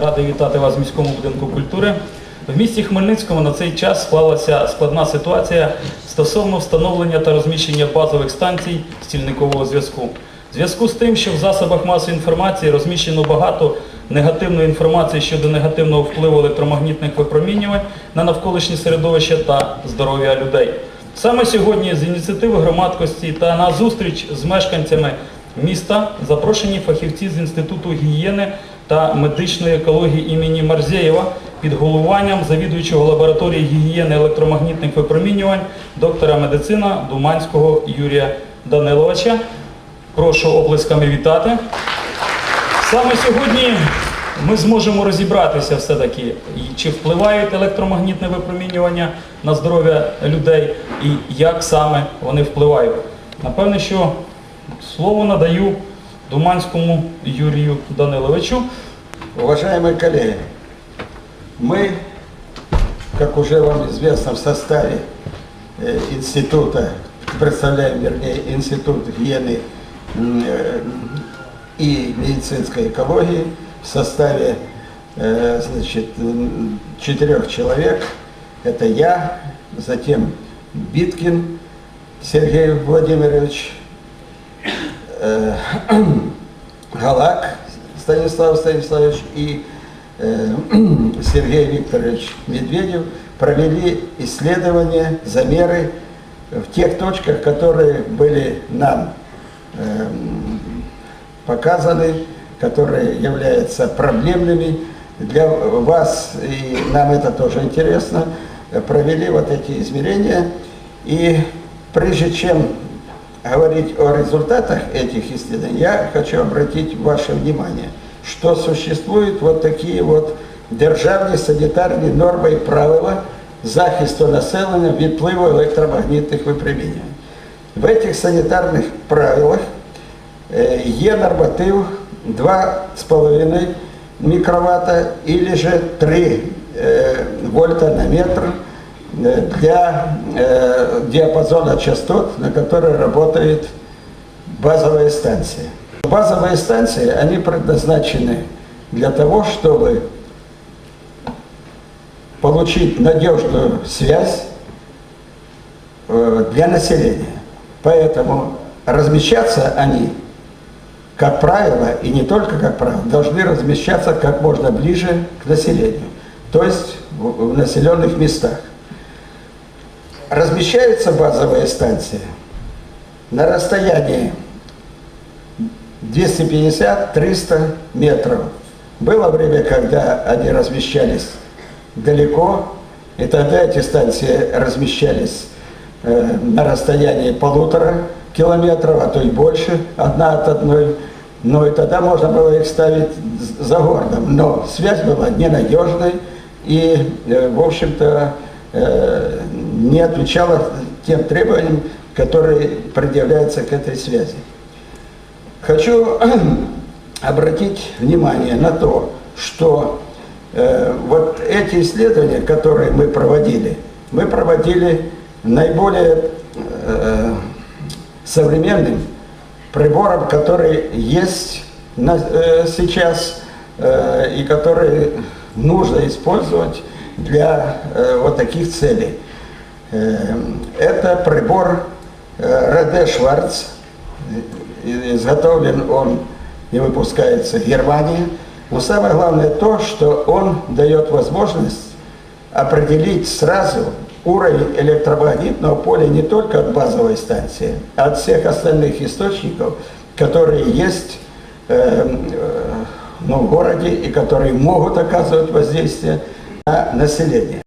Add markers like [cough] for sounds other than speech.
Радий вітати вас в міському будинку культури. В місті Хмельницькому на цей час склалася складна ситуація стосовно встановлення та розміщення базових станцій стільникового зв'язку. В зв'язку з тим, що в засобах масової інформації розміщено багато негативної інформації щодо негативного впливу електромагнітних випромінювань на навколишнє середовище та здоров'я людей. Саме сьогодні з ініціативи громадськості та на зустріч з мешканцями міста запрошені фахівці з Інституту гігієни та медичної екології імені Марзєєва під головуванням завідуючого лабораторії гігієни електромагнітних випромінювань доктора медицина Думанського Юрія Даниловича. Прошу оплесками вітати. Саме сьогодні ми зможемо розібратися все-таки, чи впливають електромагнітне випромінювання на здоров'я людей і як саме вони впливають. Напевне, що слово надаю Думанському Юрію Даниловичу. Уважаемые коллеги, мы, как уже вам известно, в составе э, института, представляем, вернее, институт гигиены э, и медицинской экологии в составе э, значит, четырех человек. Это я, затем Биткин Сергей Владимирович, э, [clears throat] Галак Станислав Станиславович и э, [clears throat] Сергей Викторович Медведев провели исследования, замеры в тех точках, которые были нам э, показаны, которые являются проблемными для вас, и нам это тоже интересно, провели вот эти измерения. И прежде чем говорить о результатах этих исследований, я хочу обратить ваше внимание, что существуют вот такие вот державні санітарні норми і правила захисту населення від впливу електромагнітних випромінювань. В этих санітарних правилах е, є норматив 2,5 микроватта или же 3 е, вольта на метр э, для э, диапазона частот, на который работает базовая станция. Базовые станции, они предназначены для того, чтобы получить надежную связь э, для населения. Поэтому размещаться они, как правило, и не только как правило, должны размещаться как можно ближе к населению, то есть в населенных местах. Размещаются базовые станции на расстоянии 250-300 метров. Было время, когда они размещались далеко, и тогда эти станции размещались э, на расстоянии полутора километров, а то и больше, одна от одной. Но и тогда можно было их ставить за городом. Но связь была ненадежной и, э, в общем-то, э, не отвечала тем требованиям, которые предъявляются к этой связи. Хочу [clears throat] обратить внимание на то, что э, вот эти исследования, которые мы проводили, мы проводили наиболее э, современным прибором, который есть на- э, сейчас э, и который нужно использовать для э, вот таких целей. Э, Это прибор Реде Шварц, изготовлен он и выпускается в Германии. Но самое главное то, что он дает возможность определить сразу уровень электромагнитного поля не только от базовой станции, а от всех остальных источников, которые есть э, э, ну, в городе и которые могут оказывать воздействие на население.